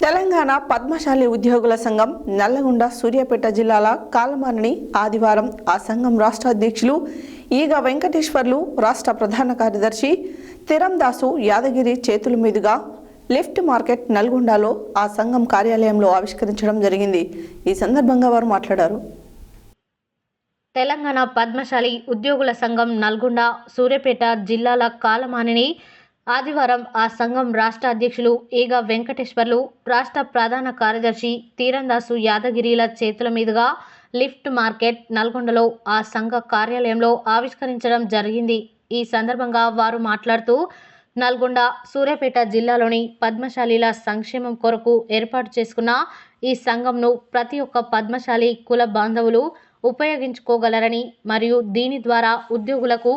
తెలంగాణ పద్మశాలి ఉద్యోగుల సంఘం నల్లగొండ సూర్యాపేట జిల్లాల కాలమానిని ఆదివారం ఆ సంఘం రాష్ట్ర అధ్యక్షులు ఈగ వెంకటేశ్వర్లు రాష్ట్ర ప్రధాన కార్యదర్శి తిరందాసు యాదగిరి చేతుల మీదుగా లిఫ్ట్ మార్కెట్ నల్గొండలో ఆ సంఘం కార్యాలయంలో ఆవిష్కరించడం జరిగింది. ఈ సందర్భంగా వారు మాట్లాడారు. తెలంగాణ పద్మశాలి ఉద్యోగుల సంఘం నల్గొండ సూర్యాపేట జిల్లాల కాలమానిని ఆదివారం ఆ సంఘం రాష్ట్ర అధ్యక్షులు ఈగ వెంకటేశ్వర్లు రాష్ట్ర ప్రధాన కార్యదర్శి తీరందాసు యాదగిరిల చేతుల మీదుగా లిఫ్ట్ మార్కెట్ నల్గొండలో ఆ సంఘ కార్యాలయంలో ఆవిష్కరించడం జరిగింది. ఈ సందర్భంగా వారు మాట్లాడుతూ నల్గొండ సూర్యాపేట జిల్లాలోని పద్మశాలీల సంక్షేమం కొరకు ఏర్పాటు చేసుకున్న ఈ సంఘంను ప్రతి ఒక్క పద్మశాలి కుల బాంధవులు ఉపయోగించుకోగలరని మరియు దీని ద్వారా ఉద్యోగులకు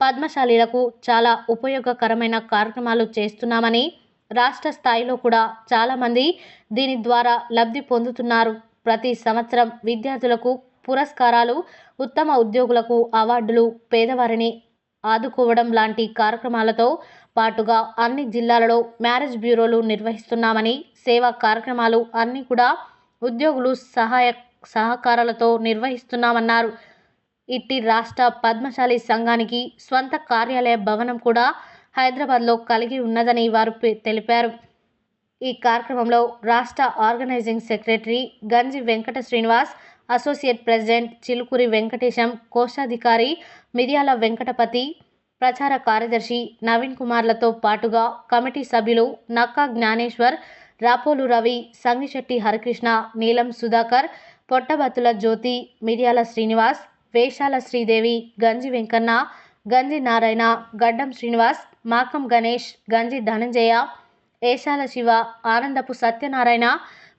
పద్మశాలీలకు చాలా ఉపయోగకరమైన కార్యక్రమాలు చేస్తున్నామని రాష్ట్ర స్థాయిలో కూడా చాలామంది దీని ద్వారా లబ్ధి పొందుతున్నారు. ప్రతి సంవత్సరం విద్యార్థులకు పురస్కారాలు ఉత్తమ ఉద్యోగులకు అవార్డులు పేదవారిని ఆదుకోవడం లాంటి కార్యక్రమాలతో పాటుగా అన్ని జిల్లాలలో మ్యారేజ్ బ్యూరోలు నిర్వహిస్తున్నామని సేవా కార్యక్రమాలు అన్నీ కూడా ఉద్యోగులు సహాయ సహకారాలతో నిర్వహిస్తున్నామన్నారు. ఇట్టి రాష్ట్ర పద్మశాలి సంఘానికి స్వంత కార్యాలయ భవనం కూడా హైదరాబాద్లో కలిగి ఉన్నదని వారు తెలిపారు. ఈ కార్యక్రమంలో రాష్ట్ర organizing secretary Ganji Venkata Srinivas associate president Chilukuri Venkatesham కోశాధికారి మిర్యాల వెంకటపతి ప్రచార కార్యదర్శి నవీన్ కుమార్లతో పాటుగా కమిటీ సభ్యులు నక్కా జ్ఞానేశ్వర్ రాపోలు రవి సంగిశెట్టి హరికృష్ణ నీలం సుధాకర్ పొట్టబత్తుల జ్యోతి మిర్యాల శ్రీనివాస్ వేషాల శ్రీదేవి గంజి వెంకన్న గంజి నారాయణ గడ్డం శ్రీనివాస్ మాకం గణేష్ గంజి ధనంజయ ఏషాల శివ ఆనందపు సత్యనారాయణ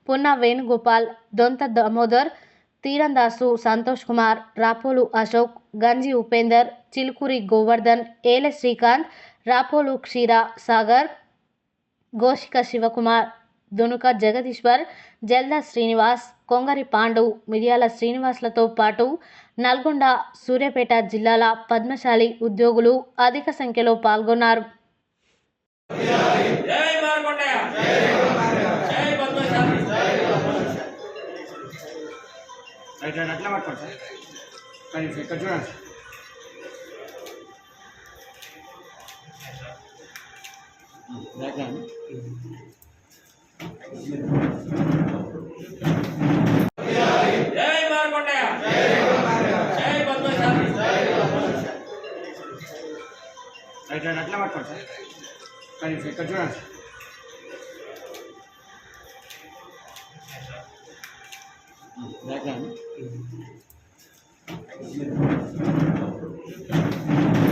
పున్న వేణుగోపాల్ దొంత దామోదర్ తీరందాసు సంతోష్ కుమార్ రాపోలు అశోక్ గంజి ఉపేందర్ చిలుకూరి గోవర్ధన్ ఏల శ్రీకాంత్ రాపోలు క్షీర సాగర్ గోషిక శివకుమార్ దునుక జగదీశ్వర్ జల్దా శ్రీనివాస్ కొంగరి పాండు మిర్యాల శ్రీనివాస్లతో పాటు నల్గొండ సూర్యాపేట జిల్లాల పద్మశాలి ఉద్యోగులు అధిక సంఖ్యలో పాల్గొన్నారు. బ్యాక్గ్రౌండ్ అట్లా పట్టుకోండి సార్ కానీ ఇక్కడ చూడండి బ్యాక్గ్రౌండ్